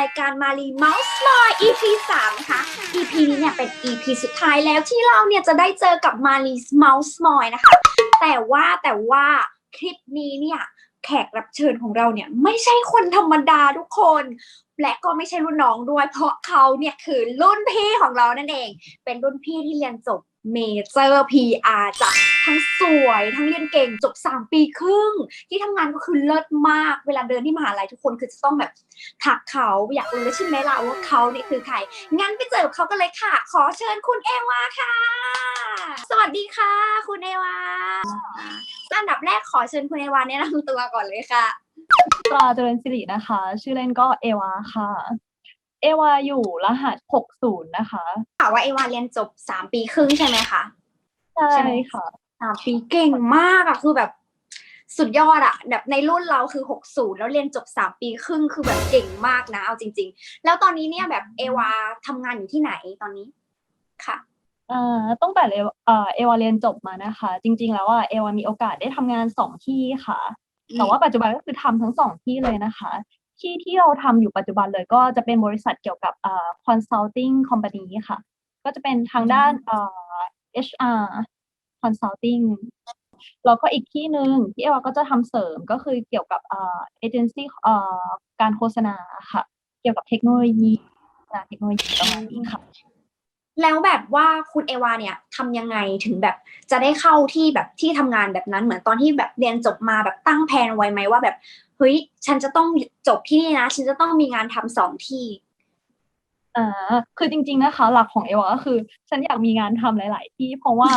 รายการมารีเมาส์มอย EP 3 นะคะ EP นี้เนี่ยเป็น EP สุดท้ายแล้วที่เราเนี่ยจะได้เจอกับมารีเมาส์มอยนะคะ แต่ว่าแต่ว่าคลิปนี้เนี่ยแขกรับเชิญของเราเนี่ยไม่ใช่คนธรรมดาทุกคน และก็ไม่ใช่รุ่นน้องด้วย เพราะเขาเนี่ยคือรุ่นพี่ของเรานั่นเอง เป็นรุ่นพี่ที่เรียนจบ เมเจอร์ PR จ้ะทั้งสวยทั้งเรียนเก่งจบ 3 ปีครึ่ง ที่ทำงานก็คือเลิศมาก เวลาเดินที่มหาลัยทุกคนคือจะต้องแบบทักเขาอยากรู้แล้วใช่ไหมล่ะว่าเขาเนี่ยคือใคร งั้นไปเจอกับเขากันเลยค่ะ ขอเชิญคุณเอวาค่ะ สวัสดีค่ะ คุณเอวาอันดับแรกขอเชิญคุณเอวาแนะนำตัวก่อนเลยค่ะปลาเจริญสิรินะคะ ชื่อเล่นก็เอวาค่ะ เอวาอยู่รหัส 60 นะคะข่าวว่าเอวาเรียนจบ3ปีครึ่งใช่ไหมคะใช่ใช่ไหมค่ะสามปีเก่งมากอะคือแบบสุดยอดอะแบบในรุ่นเราคือหกศูนย์แล้วเรียนจบสามปีครึ่งคือแบบเก่งมากนะ เอาจริง ๆ แล้วตอนนี้เนี่ยแบบเอวาทำงานอยู่ที่ไหนตอนนี้ค่ะอ่าตั้งแต่เอวเอ่อเอวาเรียนจบมานะคะ จริง ๆ แล้วอะเอวามีโอกาสได้ทำงานสองที่ค่ะ แต่ว่าปัจจุบันก็คือทำทั้งสองที่เลยนะคะ ที่ที่เราทำอยู่ปัจจุบันเลยก็จะเป็นบริษัทเกี่ยวกับเอ่อ consulting company ค่ะ ก็จะเป็นทางด้านเอ่อ HR consulting แล้วก็อีกที่หนึ่งที่เอวาก็จะทำเสริมก็คือเกี่ยวกับเอ่อเอเจนซี่เอ่อการโฆษณาค่ะ เกี่ยวกับเทคโนโลยีงานเทคโนโลยีประมาณนี้ค่ะ แล้วแบบว่าคุณเอวาเนี่ยทำยังไงถึงแบบจะได้เข้าที่แบบที่ทำงานแบบนั้นเหมือนตอนที่แบบเรียนจบมาแบบตั้งแผนไว้ไหมว่าแบบเฮ้ยฉันจะต้องจบที่นี่นะ ฉันจะต้องมีงานทำสองที่อ่าคือจริง ๆนะคะ หลักของเอวาก็คือ ฉันอยากมีงานทำหลาย ๆ ที่ เพราะว่า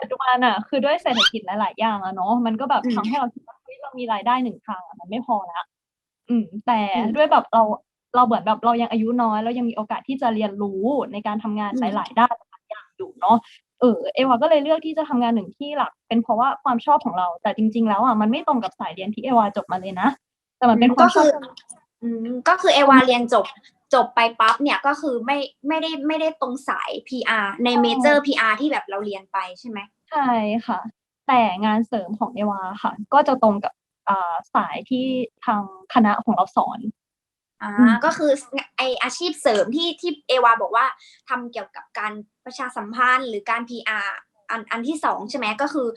ปัจจุบันอะ คือด้วยเศรษฐกิจหลาย ๆ อย่างอะเนาะมันก็แบบทำให้เราคิดว่าเฮ้ยเรามีรายได้หนึ่งทางมันไม่พอละอืม แต่ด้วยแบบเรา เราเหมือนแบบเรายังอายุน้อยเรายังมีโอกาสที่จะเรียนรู้ในการทำงานอืมหลาย ๆ ด้านหลายอย่างอยู่เนาะเออเอวาก็เลยเลือกที่จะทำงานหนึ่งที่หลัก เป็นเพราะว่าความชอบของเรา แต่จริง ๆ แล้วอะมันไม่ตรงกับสายเรียนที่เอวาจบมาเลยนะ แต่มันเป็นความชอบอืมก็คือเอวาเรียนจบจบไปปั๊บเนี่ยก็คือไม่ไม่ได้ไม่ได้ตรงสาย PR ในเมเจอร์ PR ที่แบบเราเรียนไปใช่ไหมใช่ค่ะ แต่งานเสริมของเอวาค่ะ ก็จะตรงกับอ่าสายที่ทางคณะของเราสอน อ่าอืมก็คือไออาชีพเสริมที่ที่เอวาบอกว่าทำเกี่ยวกับการประชาสัมพันธ์หรือการ PR อันอันที่สองใช่ไหมก็คือ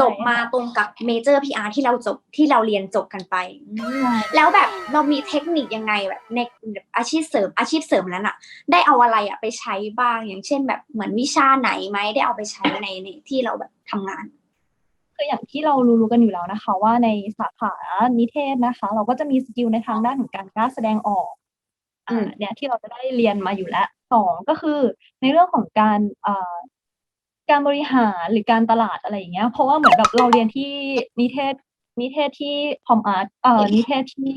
จบมาตรงกับเมเจอร์ PR ที่เราจบที่เราเรียนจบกันไปอืมแล้วแบบเรามีเทคนิคยังไงแบบในอาชีพเสริมอาชีพเสริมนั้นอะได้เอาอะไรอะไปใช้บ้างอย่างเช่นแบบเหมือนวิชาไหนไหมได้เอาไปใช้ในในที่เราแบบทำงาน คืออย่างที่เรารู้ๆกันอยู่แล้วนะคะ ว่าในสาขานิเทศนะคะ เราก็จะมีสกิลในทางด้านของการกล้าแสดงออกอืมอ่าเนี่ยที่เราจะได้เรียนมาอยู่แล้วสองก็คือ ในเรื่องของการอ่าการบริหารหรือการตลาดอะไรอย่างเงี้ย เพราะว่าเหมือนแบบเราเรียนที่นิเทศ นิเทศที่คอมอาร์ตเอ่อนิเทศที่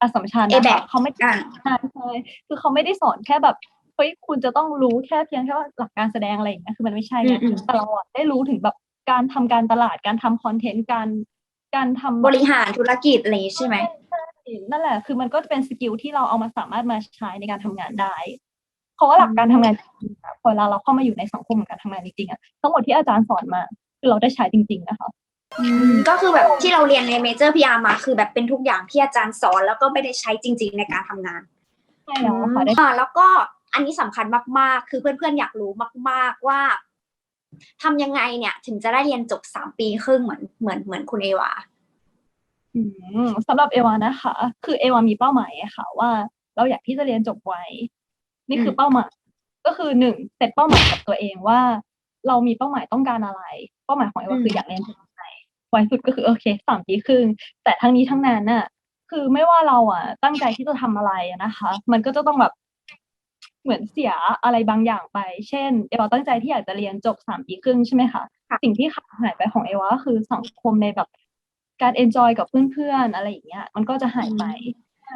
อัสสัมชัญนะคะ ABAC เขาไม่อ่าใช่ใช่คือเขาไม่ได้สอนแค่แบบเฮ้ยคุณจะต้องรู้แค่เพียงแค่ว่าหลักการแสดงอะไรอย่างเงี้ยคือมันไม่ใช่นะอืมอืมแต่เราอะได้รู้ถึงแบบ การทำการตลาดการทำคอนเทนต์การการทำบริหารธุรกิจอะไรอย่างงี้ใช่ไหมนั่นแหละ คือมันก็จะเป็นสกิลที่เราเอามาสามารถมาใช้ในการทำงานได้ เพราะว่าหลักการทำงานจริงๆอะพอเวลาเราเข้ามาอยู่ในสังคมของการทำงานจริงๆอะทั้งหมดที่อาจารย์สอนมา คือเราได้ใช้จริง ๆ นะคะก็คือแบบที่เราเรียนในเมเจอร์ PR มาคือแบบเป็นทุกอย่างที่อาจารย์สอนแล้วก็ไม่ได้ใช้จริง ๆ ในการทำงานใช่แล้วค่ะได้อ่าแล้วก็อันนี้สำคัญมากๆ คือเพื่อนๆอยากรู้มาก ๆว่า ทำยังไงเนี่ย ถึงจะได้เรียนจบสามปีครึ่งเหมือนเหมือนเหมือนคุณเอวาอืมสำหรับเอวานะคะ คือเอวามีเป้าหมายอะค่ะ ว่า เราอยากที่จะเรียนจบไวนี่คือมเป้าหมาย ก็คือหนึ่งเซตเป้าหมายกับตัวเองว่า เรามีเป้าหมายต้องการอะไร เป้าหมายของเอวาคืออยากเรียนจบไวไวสุดก็คือโอเคสามปีครึ่งแต่ทั้งนี้ทั้งนั้นน่ะ คือไม่ว่าเราอะตั้งใจที่จะทำอะไรอะนะคะ มันก็จะต้องแบบ เหมือนเสียอะไรบางอย่างไป เช่น เอวาตั้งใจที่อยากจะเรียนจบสามปีครึ่งใช่ไหมคะค่ะสิ่งที่ขาดหายไปของเอวาก็คือสังคมในแบบการเอนจอยกับเพื่อนๆอะไรอย่างเงี้ย มันก็จะหายไป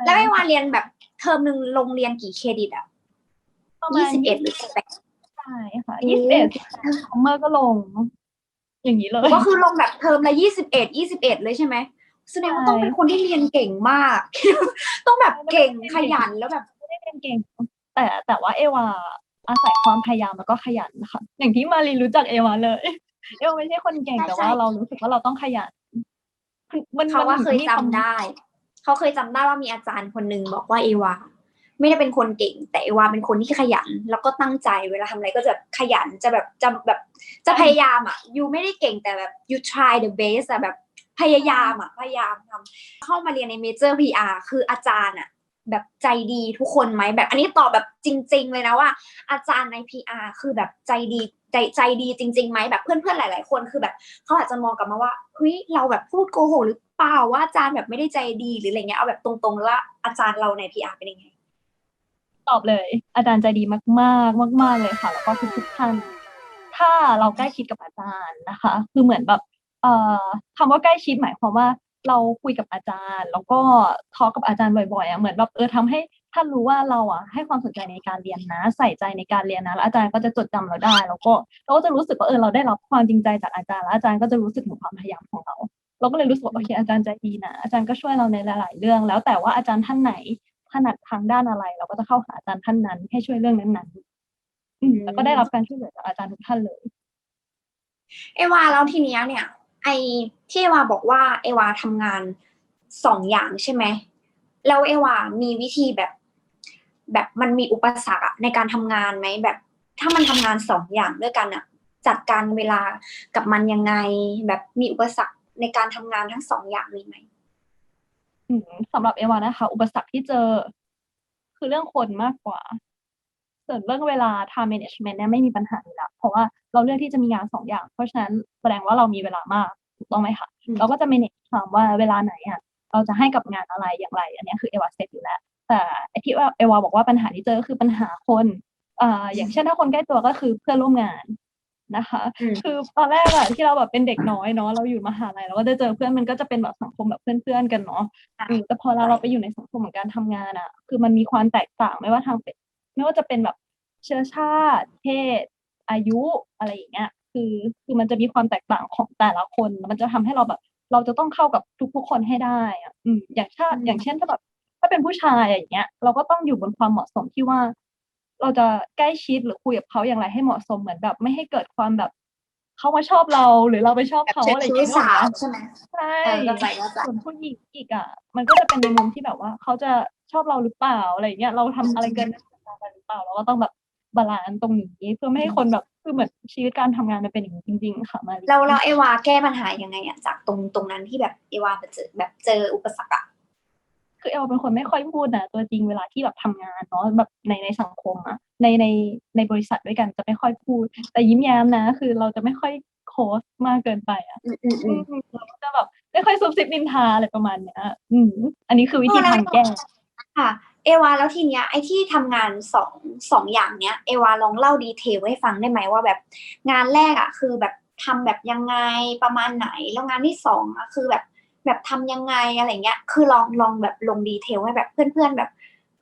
แล้วเอวาเรียนแบบเทอมหนึ่งลงเรียนกี่เครดิตอะประมายี่ณสิบเอ็ดหรือสิบแปดใช่ค่ะโอ้ยี่สิบเอ็ดซัมเมอร์ก็ลง อย่างนี้เลย ก็คือลงแบบเทอมละยี่สิบเอ็ดยี่สิบเอ็ดเลยใช่ไหมแสดงว่าต้องเป็นคนที่เรียนเก่งมาก ต้องแบบเก่งขยันแล้วแบบไม่ได้เรียนเก่ง แต่แต่ว่าเอวาอาศัยความพยายามแล้วก็ขยันค่ะ อย่างที่มารีรู้จักเอวาเลย เอวาไม่ใช่คนเก่งใช่แต่ว่าใช่เรารู้สึกว่าเราต้องขยันมันเขาว่าเคยมีจำวามได้ เขาเคยจำได้ว่ามีอาจารย์คนหนึ่งบอกว่าเอวาไม่ได้เป็นคนเก่ง แต่เอวาเป็นคนที่ขยัน แล้วก็ตั้งใจเวลาทำอะไรก็จะขยันจะแบบจะแบบจะพยายามอะยูไม่ได้เก่งแต่แบบ you try the best อะแบบพยายามอะพยายามทำเข้ามาเรียนในเมเจอร์ PR คืออาจารย์อะ แบบใจดีทุกคนไหมแบบอันนี้ตอบแบบจริง ๆ เลยนะว่า อาจารย์ใน PR คือแบบใจดีใจใจดีจริงๆไหมแบบเพื่อนๆหลาย ๆ คนคือแบบเขาอาจจะมองกลับมาว่าเฮ้ยเราแบบพูดโกหกหรือเปล่าว่าอาจารย์แบบไม่ได้ใจดีหรืออะไรเงี้ยเอาแบบตรงๆแล้วอาจารย์เราใน PR เป็นยังไงตอบเลย อาจารย์ใจดีมากๆ มาก ๆ เลยค่ะ แล้วก็ทุกๆท่านถ้าเราใกล้ชิดกับอาจารย์นะคะ คือเหมือนแบบเอ่อคำว่าใกล้ชิดหมายความว่า เราคุยกับอาจารย์ แล้วก็ทอกับอาจารย์บ่อยๆอะเหมือนแบบเออทำให้ท่านรู้ว่าเราอะให้ความสนใจในการเรียนนะ ใส่ใจในการเรียนนะแล้วอาจารย์ก็จะจดจำเราได้ แล้วก็เราก็จะรู้สึกว่าเออเราได้รับความจริงใจจากอาจารย์แล้วอาจารย์ก็จะรู้สึกถึงความพยายามของเรา เราก็เลยรู้สึกว่าโอเคอาจารย์ใจดีนะอาจารย์ก็ช่วยเราในหลาย ๆ เรื่อง แล้วแต่ว่าอาจารย์ท่านไหนถนัดทางด้านอะไร เราก็จะเข้าหาอาจารย์ท่านนั้น ให้ช่วยเรื่องนั้นๆแล้วก็ได้รับการช่วยเหลือจากอาจารย์ทุกท่านเลย เอวาแล้วทีเนี้ยเนี่ย ไอที่เอวาบอกว่าเอวาทำงานสองอย่างใช่ไหมแล้วเอวามีวิธีแบบ แบบมันมีอุปสรรคในการทำงานไหมแบบถ้ามันทำงานสองอย่างด้วยกันอะจัดการเวลากับมันยังไง แบบมีอุปสรรคในการทำงานทั้งสองอย่างมีไหมอืมสำหรับเอวานะคะ อุปสรรคที่เจอ คือเรื่องคนมากกว่า ส่วนเรื่องเวลา time management เนี่ยไม่มีปัญหาอยู่แล้วเพราะว่าเราเลือกที่จะมีงานสองอย่าง เพราะฉะนั้นแสดงว่าเรามีเวลามากถูกต้องไหมคะอืมเราก็จะ manage time ว่าเวลาไหนอะเราจะให้กับงานอะไรอย่างไร อันเนี้ยคือเอวาเซตอยู่แล้ว แต่ไอ้ที่ว่าเอวาบอกว่าปัญหาที่เจอก็คือปัญหาคนอ่าอย่างเช่นถ้าคนใกล้ตัวก็คือเพื่อนร่วมงานนะคะอืมคือตอนแรกอะที่เราแบบเป็นเด็กน้อยเนาะเราอยู่มหาลัยเราก็จะเจอเพื่อนมันก็จะเป็นแบบสังคมแบบเพื่อนๆกันเนาะค่ะอืมแต่พอเราเราไปอยู่ในสังคมของการทำงานอะคือมันมีความแตกต่างไม่ว่าทางเป็น ไม่ว่าจะเป็นแบบเชื้อชาติ เพศ อายุอะไรอย่างเงี้ยคือคือมันจะมีความแตกต่างของแต่ละคนแล้วมันจะทำให้เราแบบ เราจะต้องเข้ากับทุกๆคนให้ได้อะอืมอย่างเช่นอืมอย่างเช่นถ้าแบบถ้าเป็นผู้ชายอย่างเงี้ย เราก็ต้องอยู่บนความเหมาะสมที่ว่า เราจะใกล้ชิดหรือคุยกับเขาอย่างไรให้เหมาะสมเหมือนแบบ ไม่ให้เกิดความแบบเขามาชอบเราหรือเราไปชอบแบบเขาเชิอะไรญอย่างชู้เงี้ยสาวนึกออกไหมใช่ไหมใช่เออเข้าใจเข้าใจส่วนผู้หญิงอีกอะ มันก็จะเป็นในมุมที่แบบว่า เขาจะชอบเราหรือเปล่าอะไรอย่างเงี้ยเราทำอะไรเกิน หน้าที่กันหรือเปล่าเราก็ต้องแบบบาลานซ์ตรงนี้เพื่อไม่ให้คนแบบคือเหมือนชีวิตการทำงานมันเป็นอย่างนี้จริง ๆ ค่ะมารีเราเราเอวาแก้ปัญหายังไงอะจากตรงตรงนั้นที่แบบเอวาไปเจอแบบเจออุปสรรคอะคือเอลเป็นคนไม่ค่อยพูดนะตัวจริงเวลาที่แบบทำงานเนาะแบบในในสังคมอะในในในบริษัทด้วยกันจะไม่ค่อยพูด แต่ยิ้มแย้มนะ คือเราจะไม่ค่อยโค้ชมากเกินไปอะอืมอืมอือืมมเราก็จะแบบไม่ค่อยซุบซิบนินทาอะไรประมาณเนี้ยอืมอันนี้คือวิธีทางแก้ค่ะ เอวาแล้วทีเนี้ยไอ้ที่ทำงานสองสองอย่างเนี้ยเอวาลองเล่าดีเทลให้ฟังได้ไหมว่าแบบงานแรกอะคือแบบทำแบบยังไงประมาณไหน แล้วงานที่สองอะคือแบบแบบทำยังไงอะไรเงี้ย คือลองลองแบบลงดีเทลให้แบบเพื่อนๆแบบ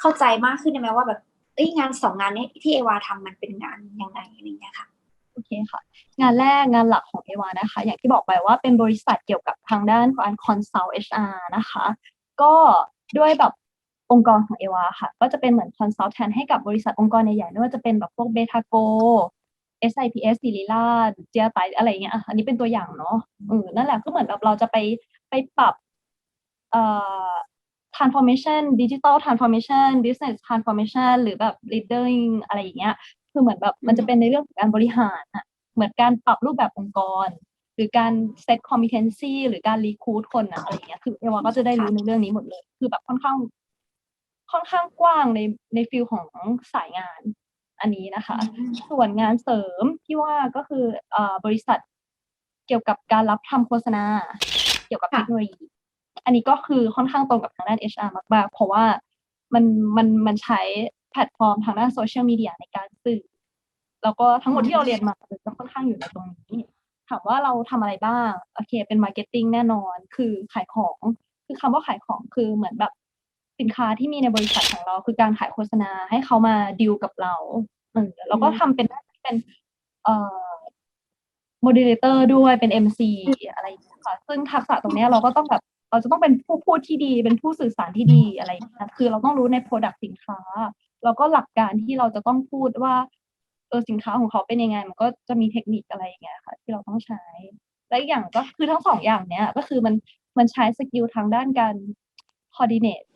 เข้าใจมากขึ้นได้ไหมว่าแบบเอ้ยงานสองงานนี้ที่เอวาทำมันเป็นงานยังไงอะไรเงี้ยค่ะโอเคค่ะ งานแรกงานหลักของเอวานะคะ อย่างที่บอกไปว่าเป็นบริษัทเกี่ยวกับทางด้านการ consult HR นะคะ ก็ด้วยแบบ องค์กรของเอวาค่ะ ก็จะเป็นเหมือน consultant ให้กับบริษัทองค์กรใหญ่ๆไม่ว่าจะเป็นแบบพวกเบทาโก SIPS ศิริราชเจียไตอะไรอย่างเงี้ยอะอันนี้เป็นตัวอย่างเนาะเออนั่นแหละก็เหมือนแบบเราจะไปไปปรับเอ่อ transformation digital transformation business transformation หรือแบบ leading อะไรอย่างเงี้ย คือเหมือนแบบมันจะเป็นในเรื่องของการบริหารอะเหมือนการปรับรูปแบบองค์กร หรือการ set competency หรือการ recruit คนอะอะไรอย่างเงี้ย คือเอวาก็จะได้รู้ในเรื่องนี้หมดเลย คือแบบค่อนข้าง ค่อนข้างกว้างในในฟิลของสายงานอันนี้นะคะ ส่วนงานเสริมที่ว่าก็คือเอ่อบริษัทเกี่ยวกับการรับทำโฆษณา เกี่ยวกับค่ะเทคโนโลยีอันนี้ก็คือค่อนข้างตรงกับทางด้าน HR มากๆ เพราะว่ามันมันมันใช้แพลตฟอร์มทางด้านโซเชียลมีเดียในการสื่อ แล้วก็ทั้งหมดที่เราเรียนมาจะค่อนข้างอยู่ในตรงนี้ ถามว่าเราทำอะไรบ้าง โอเค เป็นมาร์เก็ตติ้งแน่นอน คือขายของ คือคำว่าขายของคือเหมือนแบบ สินค้าที่มีในบริษัทของเรา คือการขายโฆษณาให้เขามาดีลกับเราเออแล้วก็ทำเป็นเป็นเอ่อโมเดเลเตอร์ด้วยเป็น MC อะไรอย่างเงี้ยค่ะซึ่งทักษะตรงเนี้ยเราก็ต้องแบบเราจะต้องเป็นผู้พูดที่ดี เป็นผู้สื่อสารที่ดีอะไรอย่างเงี้ยคือเราต้องรู้ใน Product สินค้า แล้วก็หลักการที่เราจะต้องพูดว่าเออสินค้าของเขาเป็นยังไง มันก็จะมีเทคนิคอะไรอย่างเงี้ยค่ะ ที่เราต้องใช้ และอีกอย่างก็คือทั้งสองอย่างเนี้ยก็คือมันมันใช้สกิลทางด้านการ coordinate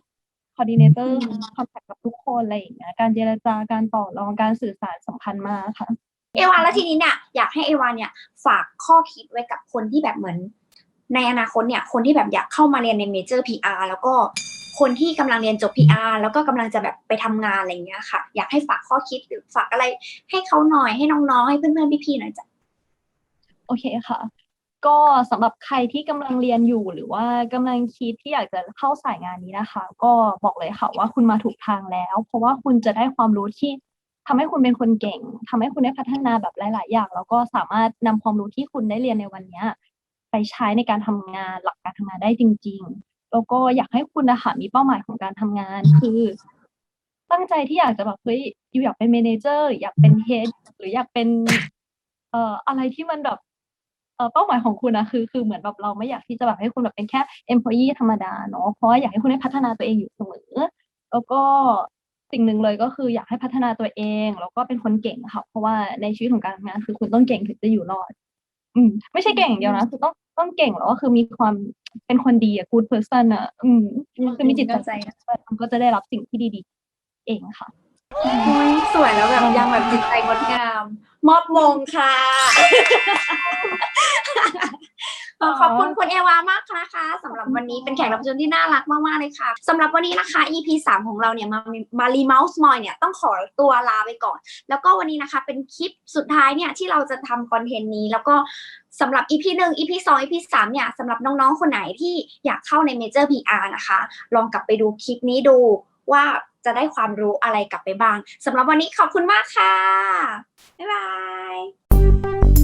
coordinator อืม contact กับทุกคคนอะไรอย่างเงี้ยการเจรจาการต่อรองการสื่อสารสำคัญมากค่ะ เอวาแล้วทีนี้เนี่ยอยากให้เอวาเนี่ยฝากข้อคิดไว้กับคนที่แบบเหมือน ในอนาคตเนี่ยคนที่แบบอยากเข้ามาเรียนในเมเจอร์ PR แล้วก็คนที่กำลังเรียนจบ PR แล้วก็กำลังจะแบบไปทำงานอะไรอย่างเงี้ยค่ะ อยากให้ฝากข้อคิดหรือฝากอะไรให้เขาหน่อยให้น้องๆให้เพื่อนๆพี่ๆหน่อยจ้ะโอเคค่ะ ก็สำหรับใครที่กำลังเรียนอยู่หรือว่ากำลังคิดที่อยากจะเข้าสายงานนี้นะคะ ก็บอกเลยค่ะว่าคุณมาถูกทางแล้ว เพราะว่าคุณจะได้ความรู้ที่ทำให้คุณเป็นคนเก่งทำให้คุณได้พัฒนาแบบหลาย ๆ อย่าง แล้วก็สามารถนำความรู้ที่คุณได้เรียนในวันนี้ไปใช้ในการทำงานหลักการทำงานได้จริง ๆ แล้วก็อยากให้คุณนะคะมีเป้าหมายของการทำงานคือ ตั้งใจที่อยากจะแบบเฮ้ยอยู่อยากเป็นเมนเจอร์ อยากเป็นเฮดหรืออยากเป็นเอ่ออะไรที่มันแบบ เอ่อเป้าหมายของคุณนะคือคือเหมือนแบบเราไม่อยากที่จะแบบให้คุณแบบเป็นแค่ employee ธรรมดาเนาะเพราะว่าอยากให้คุณได้พัฒนาตัวเองอยู่เสมอ แล้วก็สิ่งหนึ่งเลยก็คืออยากให้พัฒนาตัวเองแล้วก็เป็นคนเก่งค่ะเพราะว่าในชีวิตของการทำงานคือคุณต้องเก่งถึงจะอยู่รอด อืม ไม่ใช่เก่งอย่างเดียวนะคือต้องต้องเก่งแล้วก็คือมีความเป็นคนดีอะ good person อะอืมคือมีจิตเข้าใจใจมันก็จะได้รับสิ่งที่ดีๆ เองค่ะโอ้ยสวยแล้วแบบยังแบบจิตใจงดงาม มอบมงค่ะเอ่อ ขอบคุณคุณเอวามากนะคะสำหรับวันนี้เป็นแขกรับเชิญที่น่ารักมากๆเลยค่ะสำหรับวันนี้นะคะ EP สามของเราเนี่ยมามารีเมาส์มอยเนี่ยต้องขอตัวลาไปก่อน แล้วก็วันนี้นะคะเป็นคลิปสุดท้ายเนี่ยที่เราจะทำคอนเทนต์นี้ แล้วก็สำหรับ EP หนึ่ง EP สอง EP สามเนี่ยสำหรับน้องๆ คนไหนที่อยากเข้าใน Major PR นะคะ ลองกลับไปดูคลิปนี้ดูว่าจะได้ความรู้อะไรกลับไปบ้างสำหรับวันนี้ขอบคุณมากค่ะบ๊ายบาย